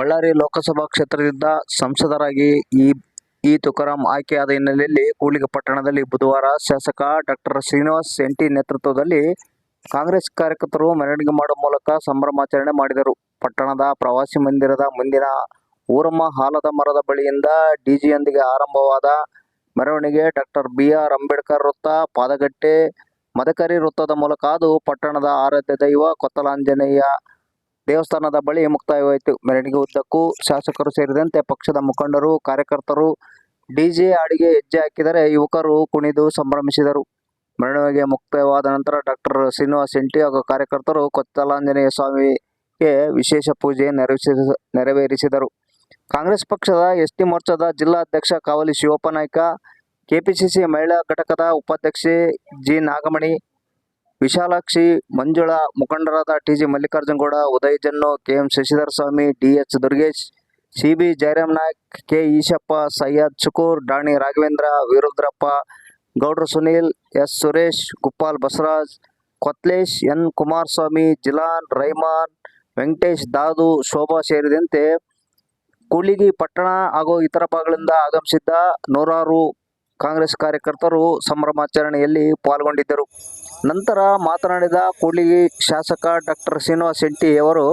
ಬಳ್ಳಾರಿ ಲೋಕಸಭಾ ಕ್ಷೇತ್ರದಿಂದ ಸಂಸದರಾಗಿ ಈ ಈ ತುಕಾರಾಂ ಆಯ್ಕೆಯಾದ ಹಿನ್ನೆಲೆಯಲ್ಲಿ ಕೂಡ್ಲಿಗಿ ಪಟ್ಟಣದಲ್ಲಿ ಬುಧವಾರ ಶಾಸಕ ಡಾಕ್ಟರ್ ಶ್ರೀನಿವಾಸ್ ಎಂಟಿ ನೇತೃತ್ವದಲ್ಲಿ ಕಾಂಗ್ರೆಸ್ ಕಾರ್ಯಕರ್ತರು ಮೆರವಣಿಗೆ ಮಾಡುವ ಮೂಲಕ ಸಂಭ್ರಮಾಚರಣೆ ಮಾಡಿದರು. ಪಟ್ಟಣದ ಪ್ರವಾಸಿ ಮಂದಿರದ ಮುಂದಿನ ಊರಮ್ಮ ಹಾಲದ ಮರದ ಬಳಿಯಿಂದ ಡಿಜಿಯೊಂದಿಗೆ ಆರಂಭವಾದ ಮೆರವಣಿಗೆ ಡಾಕ್ಟರ್ ಬಿ ಆರ್ ಅಂಬೇಡ್ಕರ್ ವೃತ್ತ, ಪಾದಗಟ್ಟೆ, ಮದಕರಿ ವೃತ್ತದ ಮೂಲಕ ಅದು ಪಟ್ಟಣದ ಆರಾಧ್ಯ ದೈವ ಕೊತ್ತಲಾಂಜನೇಯ ದೇವಸ್ಥಾನದ ಬಳಿ ಮುಕ್ತಾಯವಾಯಿತು. ಮೆರವಣಿಗೆ ಉದ್ದಕ್ಕೂ ಶಾಸಕರು ಸೇರಿದಂತೆ ಪಕ್ಷದ ಮುಖಂಡರು, ಕಾರ್ಯಕರ್ತರು, ಡಿಜೆ ಹಾಡಿಗೆ ಹೆಜ್ಜೆ ಹಾಕಿದರೆ ಯುವಕರು ಕುಣಿದು ಸಂಭ್ರಮಿಸಿದರು. ಮೆರವಣಿಗೆ ಮುಕ್ತವಾದ ನಂತರ ಡಾಕ್ಟರ್ ಶ್ರೀನಿವಾಸ್ ಎಂಟಿ ಹಾಗೂ ಕಾರ್ಯಕರ್ತರು ಕೊತ್ತಲಾಂಜನೇಯ ಸ್ವಾಮಿಗೆ ವಿಶೇಷ ಪೂಜೆ ನೆರವೇರಿಸಿ ನೆರವೇರಿಸಿದರು. ಕಾಂಗ್ರೆಸ್ ಪಕ್ಷದ ಎಸ್ ಟಿ ಮೋರ್ಚಾದ ಜಿಲ್ಲಾ ಅಧ್ಯಕ್ಷ ಕಾವಲಿ ಶಿವಪ್ಪ ನಾಯ್ಕ, ಕೆಪಿಸಿಸಿ ಮಹಿಳಾ ಘಟಕದ ಉಪಾಧ್ಯಕ್ಷೆ ಜಿ ನಾಗಮಣಿ ವಿಶಾಲಾಕ್ಷಿ, ಮಂಜುಳಾ, ಮುಖಂಡರಾದ TG Mallikarjunagowda Uday Jannu KM Shashidhara Swamy DH Durgesh, CB Jayaram Naik K. Eshappa, Syed Shukoor, Dani Raghavendra, Virudrappa, Gowdra Sunil, S. Suresh, Guppal Basaraj Kotlesh N. Kumaraswamy, Jilan, Raiman, Venkatesh Dadu, Shobha ಸೇರಿದಂತೆ ಕೂಲಿಗಿ ಪಟ್ಟಣ ಹಾಗೂ ಇತರ ಭಾಗಗಳಿಂದ ಆಗಮಿಸಿದ್ದ ನೂರಾರು ಕಾಂಗ್ರೆಸ್ ಕಾರ್ಯಕರ್ತರು ಸಂಭ್ರಮಾಚರಣೆಯಲ್ಲಿ ಪಾಲ್ಗೊಂಡಿದ್ದರು. ನಂತರ ಮಾತನಾಡಿದ ಕೂಡ್ಲಿಗಿ ಶಾಸಕ ಡಾಕ್ಟರ್ ಶ್ರೀನಿವಾಸ್ ಶೆಟ್ಟಿ ಅವರು,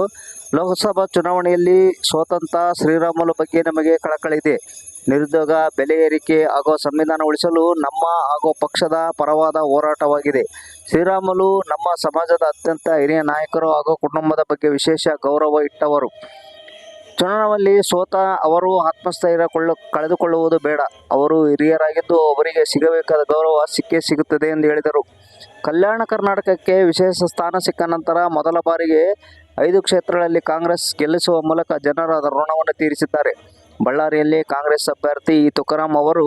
ಲೋಕಸಭಾ ಚುನಾವಣೆಯಲ್ಲಿ ಸ್ವತಂತ್ರ ಶ್ರೀರಾಮುಲು ಬಗ್ಗೆ ನಮಗೆ ಕಳಕಳಿದೆ ನಿರುದ್ಯೋಗ, ಬೆಲೆ ಏರಿಕೆ ಹಾಗೂ ಸಂವಿಧಾನ ಉಳಿಸಲು ನಮ್ಮ ಹಾಗೂ ಪಕ್ಷದ ಪರವಾದ ಹೋರಾಟವಾಗಿದೆ. ಶ್ರೀರಾಮುಲು ನಮ್ಮ ಸಮಾಜದ ಅತ್ಯಂತ ಹಿರಿಯ ನಾಯಕರು ಹಾಗೂ ಕುಟುಂಬದ ಬಗ್ಗೆ ವಿಶೇಷ ಗೌರವ ಇಟ್ಟವರು. ಚುನಾವಣೆಯಲ್ಲಿ ಸೋತ ಅವರು ಆತ್ಮಸ್ಥೈರ್ಯ ಕೊಳ್ಳ, ಕಳೆದುಕೊಳ್ಳುವುದು ಬೇಡ. ಅವರು ಹಿರಿಯರಾಗಿದ್ದು ಅವರಿಗೆ ಸಿಗಬೇಕಾದ ಗೌರವ ಸಿಕ್ಕೇ ಸಿಗುತ್ತದೆ ಎಂದು ಹೇಳಿದರು. ಕಲ್ಯಾಣ ಕರ್ನಾಟಕಕ್ಕೆ ವಿಶೇಷ ಸ್ಥಾನ ಸಿಕ್ಕ ನಂತರ ಮೊದಲ ಬಾರಿಗೆ ಐದು ಕ್ಷೇತ್ರಗಳಲ್ಲಿ ಕಾಂಗ್ರೆಸ್ ಗೆಲ್ಲಿಸುವ ಮೂಲಕ ಜನರ ಋಣವನ್ನು ತೀರಿಸಿದ್ದಾರೆ. ಬಳ್ಳಾರಿಯಲ್ಲಿ ಕಾಂಗ್ರೆಸ್ ಅಭ್ಯರ್ಥಿ ತುಕಾರಾಂ ಅವರು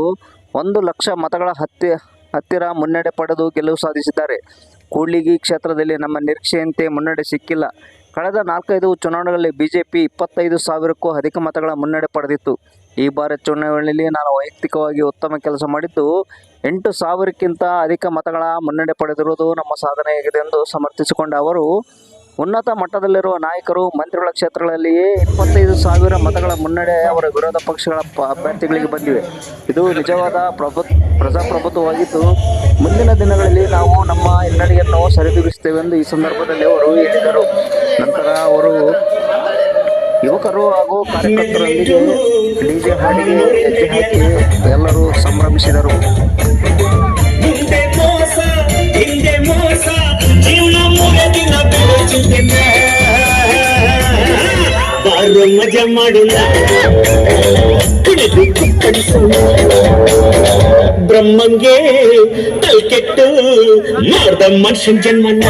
ಒಂದು ಲಕ್ಷ ಮತಗಳ ಹತ್ತಿ, ಹತ್ತಿರ ಮುನ್ನಡೆ ಪಡೆದು ಗೆಲುವು ಸಾಧಿಸಿದ್ದಾರೆ. ಕೂಡ್ಲಿಗಿ ಕ್ಷೇತ್ರದಲ್ಲಿ ನಮ್ಮ ನಿರೀಕ್ಷೆಯಂತೆ ಮುನ್ನಡೆ ಸಿಕ್ಕಿಲ್ಲ. ಕಳೆದ ನಾಲ್ಕೈದು ಚುನಾವಣೆಗಳಲ್ಲಿ ಬಿಜೆಪಿ ಇಪ್ಪತ್ತೈದು ಸಾವಿರಕ್ಕೂ ಅಧಿಕ ಮತಗಳ ಮುನ್ನಡೆ ಪಡೆದಿತ್ತು. ಈ ಬಾರಿ ಚುನಾವಣೆಯಲ್ಲಿ ನಾನು ವೈಯಕ್ತಿಕವಾಗಿ ಉತ್ತಮ ಕೆಲಸ ಮಾಡಿದ್ದು, ಎಂಟು ಸಾವಿರಕ್ಕಿಂತ ಅಧಿಕ ಮತಗಳ ಮುನ್ನಡೆ ಪಡೆದಿರುವುದು ನಮ್ಮ ಸಾಧನೆಯಾಗಿದೆ ಎಂದು ಸಮರ್ಥಿಸಿಕೊಂಡ ಅವರು. ಉನ್ನತ ಮಟ್ಟದಲ್ಲಿರುವ ನಾಯಕರು ಮಂತ್ರಿಗಳ ಕ್ಷೇತ್ರಗಳಲ್ಲಿಯೇ ಇಪ್ಪತ್ತೈದು ಸಾವಿರ ಮತಗಳ ಮುನ್ನಡೆ ಅವರ ವಿರೋಧ ಪಕ್ಷಗಳ ಅಭ್ಯರ್ಥಿಗಳಿಗೆ ಬಂದಿವೆ. ಇದು ನಿಜವಾದ ಪ್ರಭು, ಪ್ರಜಾಪ್ರಭುತ್ವವಾಗಿದ್ದು, ಮುಂದಿನ ದಿನಗಳಲ್ಲಿ ನಾವು ನಮ್ಮ ಹಿನ್ನಡೆಯನ್ನು ಸರಿದೂಗಿಸುತ್ತೇವೆ ಎಂದು ಈ ಸಂದರ್ಭದಲ್ಲಿ ಅವರು ಹೇಳಿದರು. ನಂತರ ಅವರು ಯುವಕರು ಹಾಗೂ ಕಾರ್ಯಕರ್ತರೊಂದಿಗೆ ಡಿಜೆ ಹಾಡಿಗೆ ಹೆಜ್ಜೆ ಹಾಕಿ ಎಲ್ಲರೂ ಸಂಭ್ರಮಿಸಿದರು. ಮಜಾ ಮಾಡೋಣ ಕುಣಿದು ಕುಪ್ಪಡಿಸೋಣ ಬ್ರಹ್ಮಂಗೆ ತಲ್ಕೆಟ್ಟು ಮಾಡ್ದ ಮನುಷ್ಯನ್ ಜನ್ಮನ.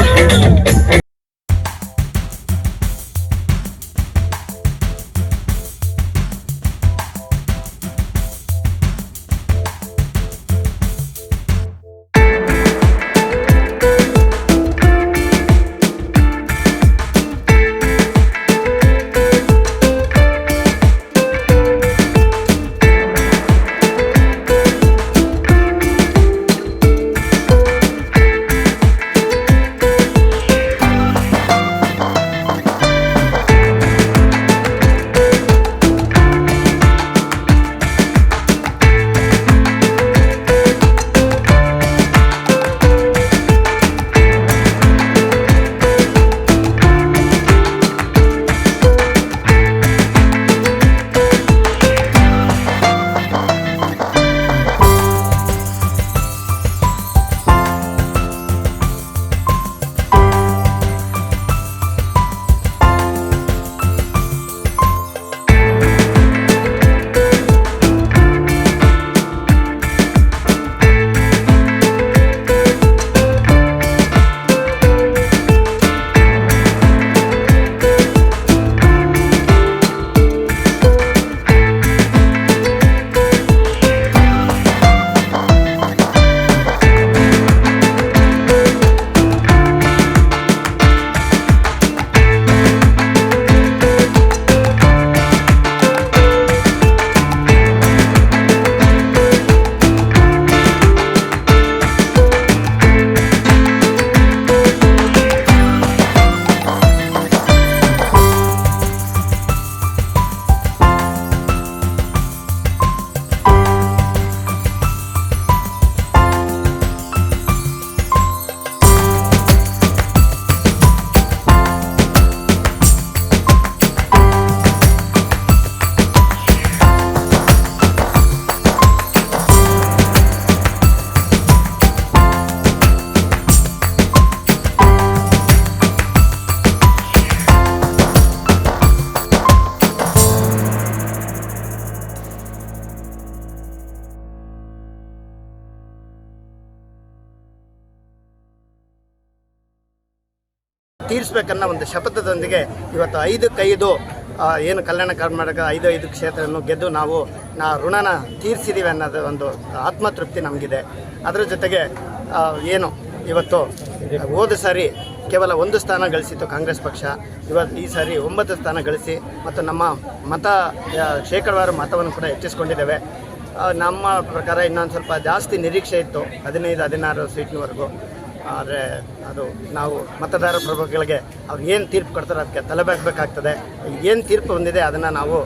ತೀರಿಸ್ಬೇಕನ್ನೋ ಒಂದು ಶಪಥದೊಂದಿಗೆ ಇವತ್ತು ಐದಕ್ಕೈದು ಏನು ಕಲ್ಯಾಣ ಕರ್ನಾಟಕ ಐದು ಐದು ಕ್ಷೇತ್ರವನ್ನು ಗೆದ್ದು ನಾವು, ನಾ ಋಣನ ತೀರಿಸಿದ್ದೀವಿ ಅನ್ನೋದು ಒಂದು ಆತ್ಮತೃಪ್ತಿ ನಮಗಿದೆ. ಅದರ ಜೊತೆಗೆ ಏನು, ಇವತ್ತು ಹೋದ ಸಾರಿ ಕೇವಲ ಒಂದು ಸ್ಥಾನ ಗಳಿಸಿತ್ತು ಕಾಂಗ್ರೆಸ್ ಪಕ್ಷ. ಇವತ್ತು ಈ ಸಾರಿ ಒಂಬತ್ತು ಸ್ಥಾನ ಗಳಿಸಿ ಮತ್ತು ನಮ್ಮ ಮತ ಶೇಕಡವಾರು ಮತವನ್ನು ಕೂಡ ಹೆಚ್ಚಿಸ್ಕೊಂಡಿದ್ದೇವೆ. ನಮ್ಮ ಪ್ರಕಾರ ಇನ್ನೊಂದು ಸ್ವಲ್ಪ ಜಾಸ್ತಿ ನಿರೀಕ್ಷೆ ಇತ್ತು, ಹದಿನೈದು, ಹದಿನಾರು ಸೀಟ್ನವರೆಗೂ. ಆದರೆ ಅದು ನಾವು ಮತದಾರ ಪ್ರಭುಗಳಿಗೆ ಅವ್ರು ಏನು ತೀರ್ಪು ಕೊಡ್ತಾರೆ ಅದಕ್ಕೆ ತಲೆಬಾಗಬೇಕಾಗ್ತದೆ ಏನು ತೀರ್ಪು ಬಂದಿದೆ ಅದನ್ನು ನಾವು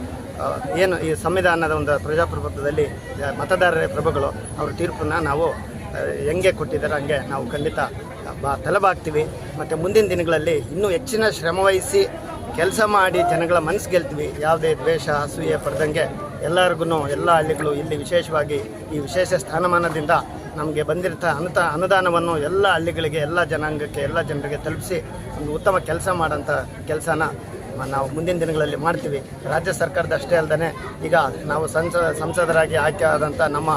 ಏನು ಈ ಸಂವಿಧಾನದ ಒಂದು ಪ್ರಜಾಪ್ರಭುತ್ವದಲ್ಲಿ ಮತದಾರರ ಪ್ರಭುಗಳು ಅವ್ರ ತೀರ್ಪನ್ನು ನಾವು ಹೆಂಗೆ ಕೊಟ್ಟಿದ್ದಾರೆ ಹಂಗೆ ನಾವು ಖಂಡಿತ ಬಾ ತಲೆಬಾಗ್ತೀವಿ ಮತ್ತು ಮುಂದಿನ ದಿನಗಳಲ್ಲಿ ಇನ್ನೂ ಹೆಚ್ಚಿನ ಶ್ರಮವಹಿಸಿ ಕೆಲಸ ಮಾಡಿ ಜನಗಳ ಮನಸ್ಸು ಗೆಲ್ತೀವಿ. ಯಾವುದೇ ದ್ವೇಷ, ಅಸೂಯೆ ಪಡೆದಂಗೆ ಎಲ್ಲರಿಗೂ ಎಲ್ಲ ಹಳ್ಳಿಗಳು ಇಲ್ಲಿ ವಿಶೇಷವಾಗಿ ಈ ವಿಶೇಷ ಸ್ಥಾನಮಾನದಿಂದ ನಮಗೆ ಬಂದಿರ್ತಾ ಅನುತ ಅನುದಾನವನ್ನು ಎಲ್ಲ ಹಳ್ಳಿಗಳಿಗೆ, ಎಲ್ಲ ಜನಾಂಗಕ್ಕೆ, ಎಲ್ಲ ಜನರಿಗೆ ತಲುಪಿಸಿ ಒಂದು ಉತ್ತಮ ಕೆಲಸ ಮಾಡೋಂಥ ಕೆಲಸನ ನಾವು ಮುಂದಿನ ದಿನಗಳಲ್ಲಿ ಮಾಡ್ತೀವಿ. ರಾಜ್ಯ ಸರ್ಕಾರದ ಅಷ್ಟೇ ಅಲ್ಲದೆ ಈಗ ನಾವು ಸಂಸ, ಸಂಸದರಾಗಿ ಆಯ್ಕೆ ಆದಂಥ ನಮ್ಮ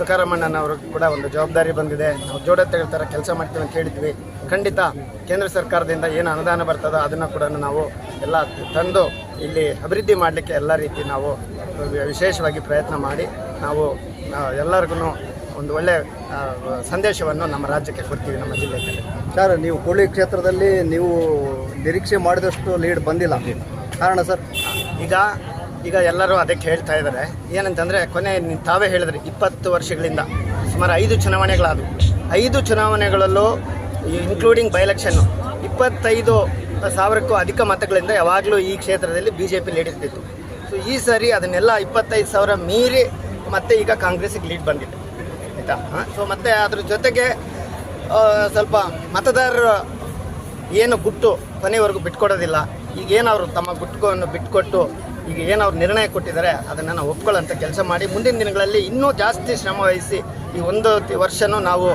ತುಕಾರಾಮಣ್ಣನವರು ಕೂಡ ಒಂದು ಜವಾಬ್ದಾರಿ ಬಂದಿದೆ. ನಾವು ಜೋಡ ಥರ ಕೆಲಸ ಮಾಡ್ತೀವಿ ಅಂತ ಹೇಳಿದ್ವಿ. ಖಂಡಿತ ಕೇಂದ್ರ ಸರ್ಕಾರದಿಂದ ಏನು ಅನುದಾನ ಬರ್ತದೋ ಅದನ್ನು ಕೂಡ ನಾವು ಎಲ್ಲ ತಂದು ಇಲ್ಲಿ ಅಭಿವೃದ್ಧಿ ಮಾಡಲಿಕ್ಕೆ ಎಲ್ಲ ರೀತಿ ನಾವು ವಿಶೇಷವಾಗಿ ಪ್ರಯತ್ನ ಮಾಡಿ ನಾವು ಎಲ್ಲರಿಗೂ ಒಂದು ಒಳ್ಳೆ ಸಂದೇಶವನ್ನು ನಮ್ಮ ರಾಜ್ಯಕ್ಕೆ ಕೊಡ್ತೀವಿ ನಮ್ಮ ಜಿಲ್ಲೆಗೆ. ಸರ್ ನೀವು ಕೋಳಿ ಕ್ಷೇತ್ರದಲ್ಲಿ ನೀವು ನಿರೀಕ್ಷೆ ಮಾಡಿದಷ್ಟು ಲೀಡ್ ಬಂದಿಲ್ಲ. ಕಾರಣ ಸರ್? ಈಗ ಈಗ ಎಲ್ಲರೂ ಅದಕ್ಕೆ ಹೇಳ್ತಾ ಇದ್ದಾರೆ. ಏನಂತಂದರೆ ಕೊನೆ ತಾವೇ ಹೇಳಿದ್ರಿ ಇಪ್ಪತ್ತು ವರ್ಷಗಳಿಂದ ಸುಮಾರು ಐದು ಚುನಾವಣೆಗಳಾದವು. ಐದು ಚುನಾವಣೆಗಳಲ್ಲೂ ಇನ್ಕ್ಲೂಡಿಂಗ್ ಬೈ ಎಲೆಕ್ಷನ್ನು ಇಪ್ಪತ್ತೈದು ಸಾವಿರಕ್ಕೂ ಅಧಿಕ ಮತಗಳಿಂದ ಯಾವಾಗಲೂ ಈ ಕ್ಷೇತ್ರದಲ್ಲಿ ಬಿ ಜೆ ಪಿ ಲೀಡ್ ಇರ್ತಿತ್ತು. ಸೊ ಈ ಸಾರಿ ಅದನ್ನೆಲ್ಲ ಇಪ್ಪತ್ತೈದು ಸಾವಿರ ಮೀರಿ ಮತ್ತೆ ಈಗ ಕಾಂಗ್ರೆಸ್ಗೆ ಲೀಡ್ ಬಂದಿದೆ. ಆಯಿತಾ? ಸೊ ಮತ್ತೆ ಅದ್ರ ಜೊತೆಗೆ ಸ್ವಲ್ಪ ಮತದಾರರು ಏನು ಗುಟ್ಟು ಕೊನೆವರೆಗೂ ಬಿಟ್ಕೊಡೋದಿಲ್ಲ. ಈಗ ಏನವರು ತಮ್ಮ ಗುಟ್ಟುಗಳನ್ನು ಬಿಟ್ಕೊಟ್ಟು ಈಗ ಏನವ್ರು ನಿರ್ಣಯ ಕೊಟ್ಟಿದ್ದಾರೆ, ಅದನ್ನು ನಾವು ಒಪ್ಕೊಳ್ಳೋಂಥ ಕೆಲಸ ಮಾಡಿ ಮುಂದಿನ ದಿನಗಳಲ್ಲಿ ಇನ್ನೂ ಜಾಸ್ತಿ ಶ್ರಮ ವಹಿಸಿ ಈ ಒಂದು ವರ್ಷವೂ ನಾವು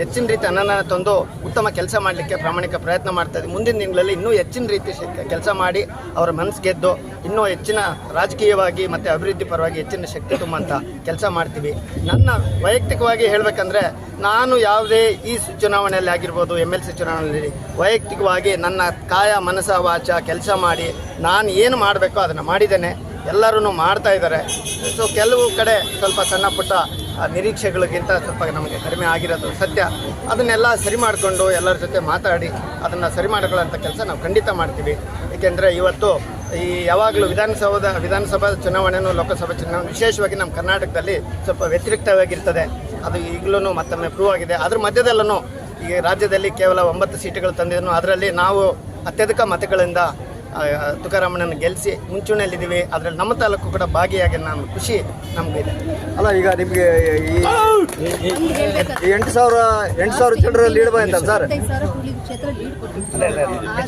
ಹೆಚ್ಚಿನ ರೀತಿ ಅನ್ನ ತಂದು ಉತ್ತಮ ಕೆಲಸ ಮಾಡಲಿಕ್ಕೆ ಪ್ರಾಮಾಣಿಕ ಪ್ರಯತ್ನ ಮಾಡ್ತಾ ಇದ್ದೀವಿ ಮುಂದಿನ ದಿನಗಳಲ್ಲಿ ಇನ್ನೂ ಹೆಚ್ಚಿನ ರೀತಿ ಕೆಲಸ ಮಾಡಿ ಅವರ ಮನಸ್ಸು ಗೆದ್ದು ಇನ್ನೂ ಹೆಚ್ಚಿನ ರಾಜಕೀಯವಾಗಿ ಮತ್ತು ಅಭಿವೃದ್ಧಿ ಪರವಾಗಿ ಹೆಚ್ಚಿನ ಶಕ್ತಿ ತುಂಬಂತ ಕೆಲಸ ಮಾಡ್ತೀವಿ. ನನ್ನ ವೈಯಕ್ತಿಕವಾಗಿ ಹೇಳಬೇಕಂದ್ರೆ ನಾನು ಯಾವುದೇ ಈ ಚುನಾವಣೆಯಲ್ಲಿ ಆಗಿರ್ಬೋದು ಎಂ ಎಲ್ ಸಿ ಚುನಾವಣೆಯಲ್ಲಿ ವೈಯಕ್ತಿಕವಾಗಿ ನನ್ನ ಕಾಯ ಮನಸ ವಾಚ ಕೆಲಸ ಮಾಡಿ ನಾನು ಏನು ಮಾಡಬೇಕೋ ಅದನ್ನು ಮಾಡಿದ್ದೇನೆ. ಎಲ್ಲರೂ ಮಾಡ್ತಾ ಇದ್ದಾರೆ. ಸೊ ಕೆಲವು ಕಡೆ ಸ್ವಲ್ಪ ಸಣ್ಣ ಪುಟ್ಟ ನಿರೀಕ್ಷೆಗಳಿಗಿಂತ ಸ್ವಲ್ಪ ನಮಗೆ ಕಡಿಮೆ ಆಗಿರೋದು ಸತ್ಯ. ಅದನ್ನೆಲ್ಲ ಸರಿ ಮಾಡಿಕೊಂಡು ಎಲ್ಲರ ಜೊತೆ ಮಾತಾಡಿ ಅದನ್ನು ಸರಿ ಮಾಡಿಕೊಳ್ಳೋಂಥ ಕೆಲಸ ನಾವು ಖಂಡಿತ ಮಾಡ್ತೀವಿ. ಏಕೆಂದರೆ ಇವತ್ತು ಈ ಯಾವಾಗಲೂ ವಿಧಾನಸೌಧ, ವಿಧಾನಸಭಾ ಚುನಾವಣೆಯೂ ಲೋಕಸಭಾ ಚುನಾವಣೆ, ವಿಶೇಷವಾಗಿ ನಮ್ಮ ಕರ್ನಾಟಕದಲ್ಲಿ ಸ್ವಲ್ಪ ವ್ಯತಿರಿಕ್ತವಾಗಿರ್ತದೆ. ಅದು ಈಗಲೂ ಮತ್ತೊಮ್ಮೆ ಪ್ರೂವ್ ಆಗಿದೆ. ಅದ್ರ ಮಧ್ಯದಲ್ಲೂ ಈ ರಾಜ್ಯದಲ್ಲಿ ಕೇವಲ ಒಂಬತ್ತು ಸೀಟುಗಳು ತಂದಿದ್ದನು ಅದರಲ್ಲಿ ನಾವು ಅತ್ಯಧಿಕ ಮತಗಳಿಂದ ತುಕಾರಾಮಣ್ಣನ ಗೆಲ್ಲಿಸಿ ಮುಂಚೂಣಿಯಲ್ಲಿದ್ದೀವಿ. ಅದರಲ್ಲಿ ನಮ್ಮ ತಾಲೂಕು ಕೂಡ ಭಾಗಿಯಾಗಿ ನಾನು ಖುಷಿ ನಮಗಿದೆ ಅಲ್ಲ ಈಗ ನಿಮಗೆ ಈ ಎಂಟು ಸಾವಿರ ಎಂಟು ಸಾವಿರ ಚಿಲ್ಲರೆ ಲೀಡ್ ಬಂತ ಸರ್?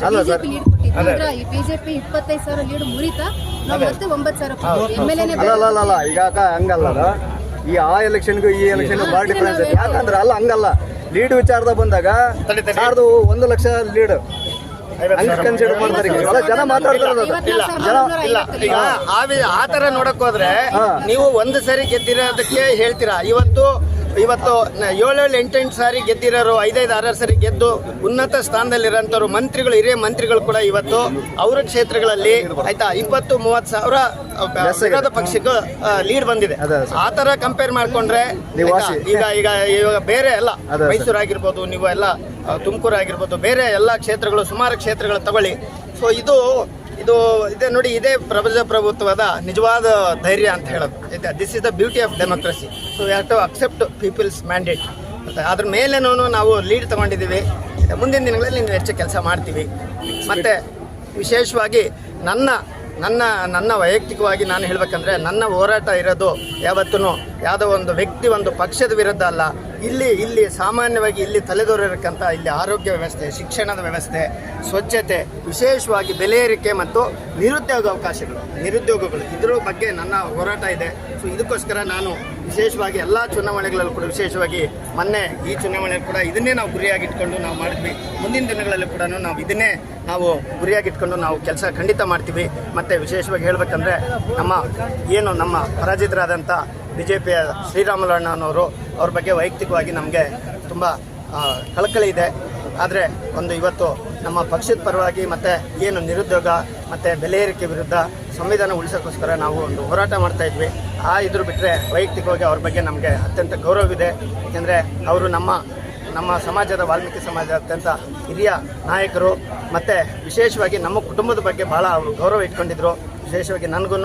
ಅಲ್ಲ ಸರ್. ಬಿಜೆಪಿ ಲೀಡ್ ಈ ಬಿಜೆಪಿ ಇಪ್ಪತ್ತೈದು ಸಾವಿರ ಲೀಡ್ ಮುರಿತಾ. ನಾವು ಮತ್ತೆ ಒಂಬತ್ತು ಸಾವಿರ ಕೊಟ್ಟಿವಿ ಎಂ ಎಲ್ ಎನೇ ಅಲ್ಲ ಅಲ್ಲ ಈಗ ಹಂಗಲ್ಲ ಅದು. ಈ ಆ ಎಲೆಕ್ಷನ್ಗೂ ಈ ಎಲೆಕ್ಷನ್ ಭಾಳ ಡಿಫ್ರೆನ್ಸ್ ಯಾಕಂದ್ರೆ ಅಲ್ಲ ಹಂಗಲ್ಲ. ಲೀಡ್ ವಿಚಾರದಾಗ ಬಂದಾಗ ತಡಿ, ತಡಿ. ಸಾರ್ದು ಒಂದು ಲಕ್ಷ ಲೀಡ್. ಹಂಗೆ. ಕನ್ಸಿಡರ್ ಮಾಡ್ತಾರೆ. ಜನ ಮಾತಾಡ್ತಾರೆ ಆ ತರ ನೋಡಕ್ ಹೋದ್ರೆ ನೀವು ಒಂದು ಸರಿ ಗೆದ್ದಿರೋದಕ್ಕೆ ಹೇಳ್ತೀರಾ? ಇವತ್ತು ಇವತ್ತು ಏಳೇಳು ಎಂಟೆಂಟು ಸಾರಿ ಗೆದ್ದಿರೋರು ಐದೈದು ಆರಾರು ಸಾರಿ ಗೆದ್ದು ಉನ್ನತ ಸ್ಥಾನದಲ್ಲಿರೋಂಥವ್ರು ಮಂತ್ರಿಗಳು ಹಿರಿಯ ಮಂತ್ರಿಗಳು ಕೂಡ ಇವತ್ತು ಅವರ ಕ್ಷೇತ್ರಗಳಲ್ಲಿ ಆಯ್ತಾ ಇಪ್ಪತ್ತು ಮೂವತ್ತು ಸಾವಿರ ವಿರೋಧ ಪಕ್ಷಕ್ಕೆ ಲೀಡ್ ಬಂದಿದೆ. ಆ ತರ ಕಂಪೇರ್ ಮಾಡ್ಕೊಂಡ್ರೆ? ಈಗ ಈಗ ಇವಾಗ ಬೇರೆ ಎಲ್ಲ ಮೈಸೂರು ಆಗಿರ್ಬೋದು ನೀವು ಎಲ್ಲ ತುಮಕೂರು ಆಗಿರ್ಬೋದು ಬೇರೆ ಎಲ್ಲ ಕ್ಷೇತ್ರಗಳು ಸುಮಾರು ಕ್ಷೇತ್ರಗಳು ತಗೊಳ್ಳಿ. ಸೊ ಇದು ಇದು ಇದೆ ನೋಡಿ ಇದೇ ಪ್ರಜಾಪ್ರಭುತ್ವದ ನಿಜವಾದ ಧೈರ್ಯ ಅಂತ ಹೇಳೋದು. This is the beauty of democracy so have to accept people's mandate ಅದ್ರ ಮೇಲೇನೂ ನಾವು ಲೀಡ್ ತಗೊಂಡಿದ್ದೀವಿ. ಮುಂದಿನ ದಿನಗಳಲ್ಲಿ ಇನ್ನೂ ಹೆಚ್ಚು ಕೆಲಸ ಮಾಡ್ತೀವಿ. ಮತ್ತು ವಿಶೇಷವಾಗಿ ನನ್ನ ನನ್ನ ನನ್ನ ವೈಯಕ್ತಿಕವಾಗಿ ನಾನು ಹೇಳಬೇಕಂದ್ರೆ ನನ್ನ ಹೋರಾಟ ಇರೋದು ಯಾವತ್ತೂ ಯಾವುದೋ ಒಂದು ವ್ಯಕ್ತಿ ಒಂದು ಪಕ್ಷದ ವಿರುದ್ಧ ಅಲ್ಲ. ಇಲ್ಲಿ ಇಲ್ಲಿ ಸಾಮಾನ್ಯವಾಗಿ ಇಲ್ಲಿ ತಲೆದೋರಿರಕ್ಕಂಥ ಇಲ್ಲಿ ಆರೋಗ್ಯ ವ್ಯವಸ್ಥೆ, ಶಿಕ್ಷಣದ ವ್ಯವಸ್ಥೆ, ಸ್ವಚ್ಛತೆ, ವಿಶೇಷವಾಗಿ ಬೆಲೆ ಏರಿಕೆ ಮತ್ತು ನಿರುದ್ಯೋಗ ಅವಕಾಶಗಳು, ನಿರುದ್ಯೋಗಗಳು. ಇದ್ರ ಬಗ್ಗೆ ನನ್ನ ಹೋರಾಟ ಇದೆ. ಸೊ ಇದಕ್ಕೋಸ್ಕರ ನಾನು ವಿಶೇಷವಾಗಿ ಎಲ್ಲ ಚುನಾವಣೆಗಳಲ್ಲೂ ಕೂಡ, ವಿಶೇಷವಾಗಿ ಮೊನ್ನೆ ಈ ಚುನಾವಣೆಯಲ್ಲಿ ಕೂಡ ಇದನ್ನೇ ನಾವು ಗುರಿಯಾಗಿಟ್ಕೊಂಡು ನಾವು ಮಾಡಿದ್ವಿ. ಮುಂದಿನ ದಿನಗಳಲ್ಲಿ ಕೂಡ ನಾವು ಇದನ್ನೇ ನಾವು ಗುರಿಯಾಗಿಟ್ಕೊಂಡು ನಾವು ಕೆಲಸ ಖಂಡಿತ ಮಾಡ್ತೀವಿ. ಮತ್ತು ವಿಶೇಷವಾಗಿ ಹೇಳಬೇಕಂದ್ರೆ ನಮ್ಮ ಏನು ನಮ್ಮ ಪರಾಜಿತರಾದಂಥ ಬಿ ಜೆ ಪಿಯ ಶ್ರೀರಾಮುಲು ಅಣ್ಣನವರು, ಅವ್ರ ಬಗ್ಗೆ ವೈಯಕ್ತಿಕವಾಗಿ ನಮಗೆ ತುಂಬ ಕಳಕಳಿ ಇದೆ. ಆದರೆ ಒಂದು ಇವತ್ತು ನಮ್ಮ ಪಕ್ಷದ ಪರವಾಗಿ ಮತ್ತು ಏನು ನಿರುದ್ಯೋಗ ಮತ್ತು ಬೆಲೆ ಏರಿಕೆ ವಿರುದ್ಧ ಸಂವಿಧಾನ ಉಳಿಸೋಕ್ಕೋಸ್ಕರ ನಾವು ಒಂದು ಹೋರಾಟ ಮಾಡ್ತಾ ಇದ್ವಿ. ಆ ಇದ್ರ ಬಿಟ್ಟರೆ ವೈಯಕ್ತಿಕವಾಗಿ ಅವ್ರ ಬಗ್ಗೆ ನಮಗೆ ಅತ್ಯಂತ ಗೌರವವಿದೆ ಏಕೆಂದರೆ ಅವರು ನಮ್ಮ ನಮ್ಮ ಸಮಾಜದ, ವಾಲ್ಮೀಕಿ ಸಮಾಜದ ಅತ್ಯಂತ ಹಿರಿಯ ನಾಯಕರು ಮತ್ತು ವಿಶೇಷವಾಗಿ ನಮ್ಮ ಕುಟುಂಬದ ಬಗ್ಗೆ ಭಾಳ ಅವರು ಗೌರವ ಇಟ್ಕೊಂಡಿದ್ರು. ವಿಶೇಷವಾಗಿ ನನಗೂ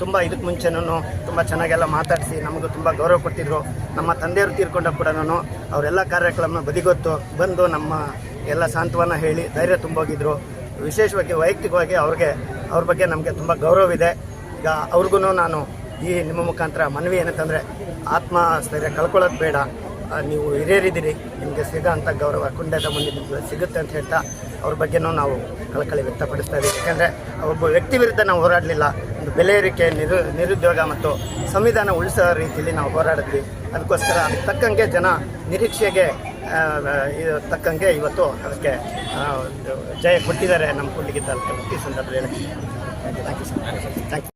ತುಂಬ ಇದಕ್ಕೆ ಮುಂಚೆನೂ ತುಂಬ ಚೆನ್ನಾಗೆಲ್ಲ ಮಾತಾಡಿಸಿ ನಮಗೂ ತುಂಬ ಗೌರವ ಕೊಟ್ಟಿದ್ದರು ನಮ್ಮ ತಂದೆಯವರು ತೀರ್ಕೊಂಡಾಗ ಕೂಡ ನಾನು ಅವರೆಲ್ಲ ಕಾರ್ಯಕ್ರಮ ಬದಿಗೊತ್ತು ಬಂದು ನಮ್ಮ ಎಲ್ಲ ಸಾಂತ್ವನ ಹೇಳಿ ಧೈರ್ಯ ತುಂಬೋಗಿದ್ರು. ವಿಶೇಷವಾಗಿ ವೈಯಕ್ತಿಕವಾಗಿ ಅವ್ರಿಗೆ, ಅವ್ರ ಬಗ್ಗೆ ನಮಗೆ ತುಂಬ ಗೌರವವಿದೆ. ಈಗ ಅವ್ರಿಗೂ ನಾನು ಈ ನಿಮ್ಮ ಮುಖಾಂತರ ಮನವಿ ಏನಂತಂದರೆ ಆತ್ಮಸ್ಥೈರ್ಯ ಕಳ್ಕೊಳ್ಳೋದು ಬೇಡ. ನೀವು ಹಿರಿಯರಿದ್ದೀರಿ. ನಿಮಗೆ ಸಿಗೋ ಅಂಥ ಗೌರವ, ಕುಂಡದ ಮುಂದೆ ನಿಮಗೆ ಸಿಗುತ್ತೆ ಅಂತ ಹೇಳ್ತಾ ಅವ್ರ ಬಗ್ಗೆನೂ ನಾವು ಕಳಕಳಿ ವ್ಯಕ್ತಪಡಿಸ್ತಾ ಇದ್ದೀವಿ ಯಾಕಂದರೆ ಒಬ್ಬ ವ್ಯಕ್ತಿ ವಿರುದ್ಧ ನಾವು ಹೋರಾಡಲಿಲ್ಲ. ಒಂದು ಬೆಲೆ ಏರಿಕೆ, ನಿರು, ನಿರುದ್ಯೋಗ ಮತ್ತು ಸಂವಿಧಾನ ಉಳಿಸೋ ರೀತಿಯಲ್ಲಿ ನಾವು ಹೋರಾಡಿದ್ವಿ. ಅದಕ್ಕೋಸ್ಕರ ಅದಕ್ಕೆ ತಕ್ಕಂಗೆ ಜನ ನಿರೀಕ್ಷೆಗೆ ಇದು ತಕ್ಕಂಗೆ ಇವತ್ತು ಅದಕ್ಕೆ ಜಯ ಕೊಟ್ಟಿದ್ದಾರೆ ನಮ್ಮ ಕೂಡ್ಲಿಗಿ ಈ ಸಂದರ್ಭದಲ್ಲಿ thank you sir thank you